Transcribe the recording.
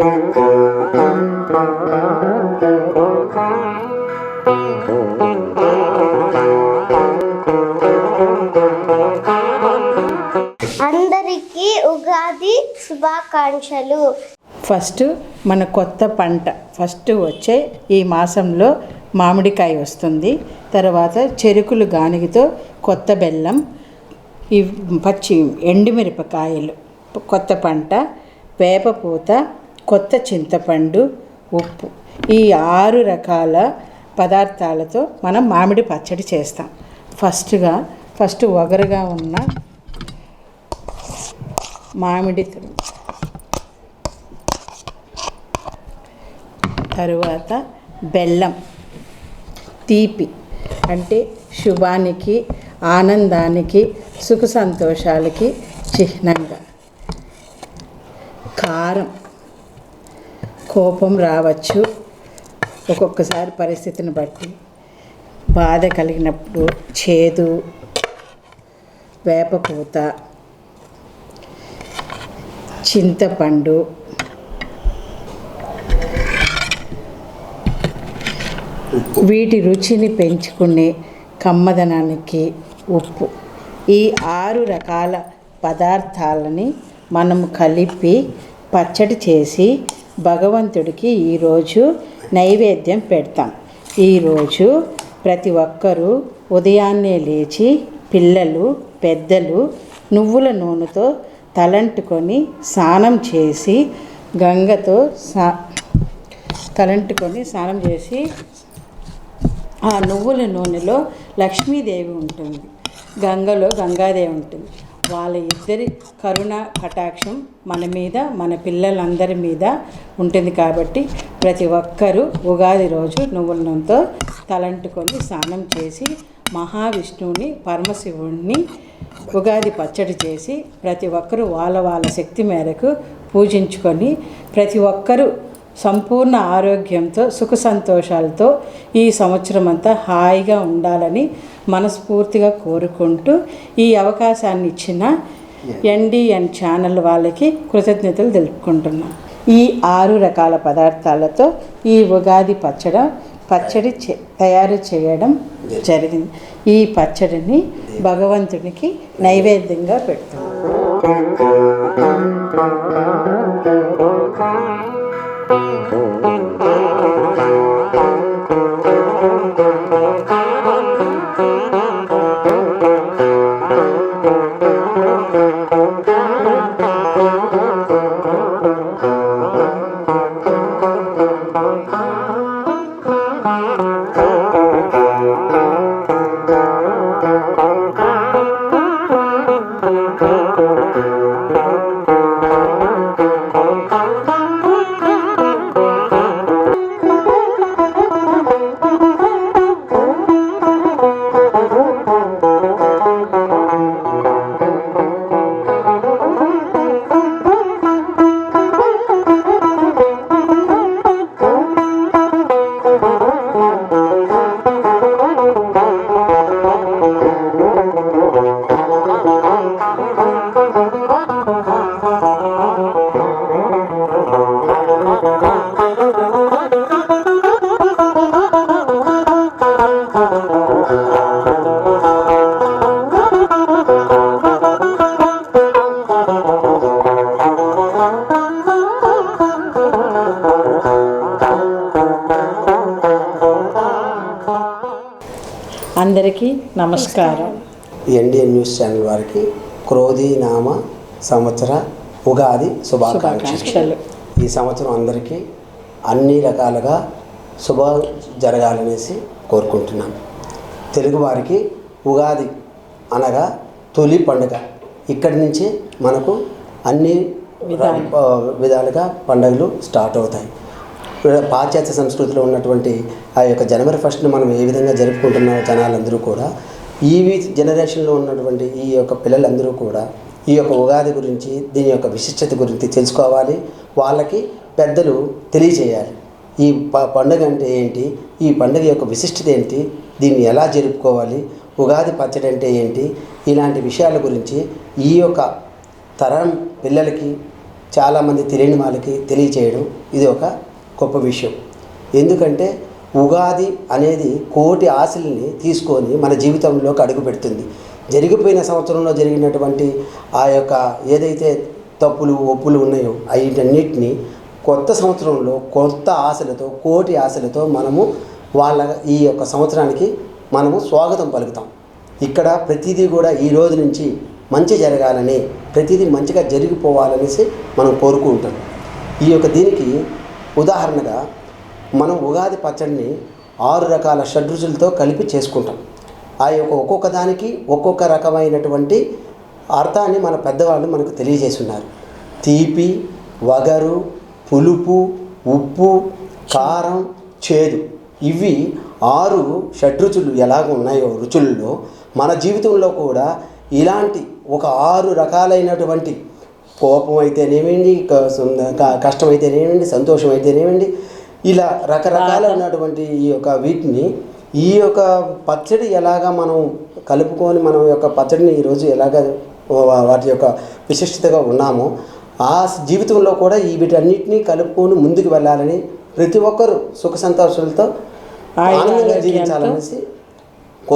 అందరికీ ఉగాది శుభాకాంక్షలు. ఫస్ట్ మన కొత్త పంట ఫస్ట్ వచ్చే ఈ మాసంలో మామిడికాయ వస్తుంది. తర్వాత చెరుకులు గానిగితో కొత్త బెల్లం ఈ పచ్చి ఎండుమిరపకాయలు కొత్త పంట వేపపూత కొత్త చింతపండు ఉప్పు ఈ ఆరు రకాల పదార్థాలతో మనం మామిడి పచ్చడి చేస్తాం. ఫస్ట్గా ఫస్ట్ ఒగరుగా ఉన్న మామిడి తరువాత బెల్లం తీపి అంటే శుభానికి ఆనందానికి సుఖ సంతోషాలకి చిహ్నంగా. కారం కోపం రావచ్చు ఒక్కొక్కసారి పరిస్థితిని బట్టి బాధ కలిగినప్పుడు చేదు వేపపూత చింతపండు వీటి రుచిని పెంచుకునే కమ్మదనానికి ఉప్పు. ఈ ఆరు రకాల పదార్థాలని మనం కలిపి పచ్చడి చేసి భగవంతుడికి ఈరోజు నైవేద్యం పెడతాం. ఈరోజు ప్రతి ఒక్కరూ ఉదయాన్నే లేచి పిల్లలు పెద్దలు నువ్వుల నూనెతో తలంటుకొని స్నానం చేసి గంగతో సా తలంటుకొని స్నానం చేసి ఆ నువ్వుల నూనెలో లక్ష్మీదేవి ఉంటుంది. గంగలో గంగాదేవి ఉంటుంది. వాళ్ళ ఇద్దరి కరుణ కటాక్షం మన మీద మన పిల్లలందరి మీద ఉంటుంది కాబట్టి ప్రతి ఒక్కరూ ఉగాది రోజు నువ్వుల నూనెతో తలంటుకొని స్నానం చేసి మహావిష్ణువుని పరమశివుణ్ణి ఉగాది పచ్చడి చేసి ప్రతి ఒక్కరూ వాళ్ళ వాళ్ళ శక్తి మేరకు పూజించుకొని ప్రతి ఒక్కరూ సంపూర్ణ ఆరోగ్యంతో సుఖ సంతోషాలతో ఈ సంవత్సరం అంతా హాయిగా ఉండాలని మనస్ఫూర్తిగా కోరుకుంటూ ఈ అవకాశాన్ని ఇచ్చిన ఎన్డిఎన్ ఛానల్ వాళ్ళకి కృతజ్ఞతలు తెలుపుకుంటున్నాం. ఈ ఆరు రకాల పదార్థాలతో ఈ ఉగాది పచ్చడ పచ్చడి చే తయారు చేయడం జరిగింది. ఈ పచ్చడిని భగవంతునికి నైవేద్యంగా పెడతాం అందరికీ నమస్కారం. ఎన్డిఎన్ న్యూస్ ఛానల్ వారికి క్రోధి నామ సంవత్సర ఉగాది శుభాకాంక్షలు. ఈ సంవత్సరం అందరికీ అన్ని రకాలుగా శుభ జరగాలనేసి కోరుకుంటున్నాను. తెలుగువారికి ఉగాది అనగా తొలి పండుగ. ఇక్కడి నుంచి మనకు అన్ని విధాలుగా పండుగలు స్టార్ట్ అవుతాయి. పాశ్చాత్య సంస్కృతిలో ఉన్నటువంటి ఆ యొక్క జనవరి ఫస్ట్ని మనం ఏ విధంగా జరుపుకుంటున్నామో జనాలందరూ కూడా ఈ జనరేషన్లో ఉన్నటువంటి ఈ యొక్క పిల్లలందరూ కూడా ఈ యొక్క ఉగాది గురించి దీని యొక్క విశిష్టత గురించి తెలుసుకోవాలి. వాళ్ళకి పెద్దలు తెలియజేయాలి. ఈ ప పండుగ అంటే ఏంటి? ఈ పండుగ యొక్క విశిష్టత ఏంటి? దీన్ని ఎలా జరుపుకోవాలి? ఉగాది పచ్చడి అంటే ఏంటి? ఇలాంటి విషయాల గురించి ఈ యొక్క తరం పిల్లలకి చాలామంది తెలియని వాళ్ళకి తెలియచేయడం ఇది ఒక గొప్ప విషయం. ఎందుకంటే ఉగాది అనేది కోటి ఆశల్ని తీసుకొని మన జీవితంలోకి అడుగుపెడుతుంది జరిగిపోయిన సంవత్సరంలో జరిగినటువంటి ఆ యొక్క ఏదైతే తప్పులు ఒప్పులు ఉన్నాయో వీటన్నిటిని కొత్త సంవత్సరంలో కొత్త ఆశలతో కోటి ఆశలతో మనము వాళ్ళ ఈ యొక్క సంవత్సరానికి మనము స్వాగతం పలుకుతాం. ఇక్కడ ప్రతిదీ కూడా ఈ రోజు నుంచి మంచి జరగాలని ప్రతిదీ మంచిగా జరిగిపోవాలనేసి మనం కోరుకుంటాం ఈ యొక్క దీనికి ఉదాహరణగా మనం ఉగాది పచ్చడిని ఆరు రకాల షడ్రుచులతో కలిపి చేసుకుంటాం. ఆ యొక్క ఒక్కొక్క దానికి ఒక్కొక్క రకమైనటువంటి అర్థాన్ని మన పెద్దవాళ్ళు మనకు తెలియజేస్తున్నారు. తీపి వగరు పులుపు ఉప్పు కారం చేదు. ఇవి ఆరు షడ్రుచులు ఎలాగ ఉన్నాయో రుచుల్లో మన జీవితంలో కూడా ఇలాంటి ఒక ఆరు రకాలైనటువంటి కోపం అయితేనేమండి కష్టం అయితేనేమండి సంతోషం అయితేనేమండి ఇలా రకరకాల ఉన్నటువంటి ఈ యొక్క వీటిని ఈ యొక్క పచ్చడి ఎలాగా మనం కలుపుకొని మనం యొక్క పచ్చడిని ఈరోజు ఎలాగ వాటి యొక్క విశిష్టతగా ఉన్నామో ఆ జీవితంలో కూడా ఈ వీటన్నిటిని కలుపుకొని ముందుకు వెళ్ళాలని ప్రతి ఒక్కరూ సుఖ సంతోషాలతో ఆనందంగా జీవించాలనేసి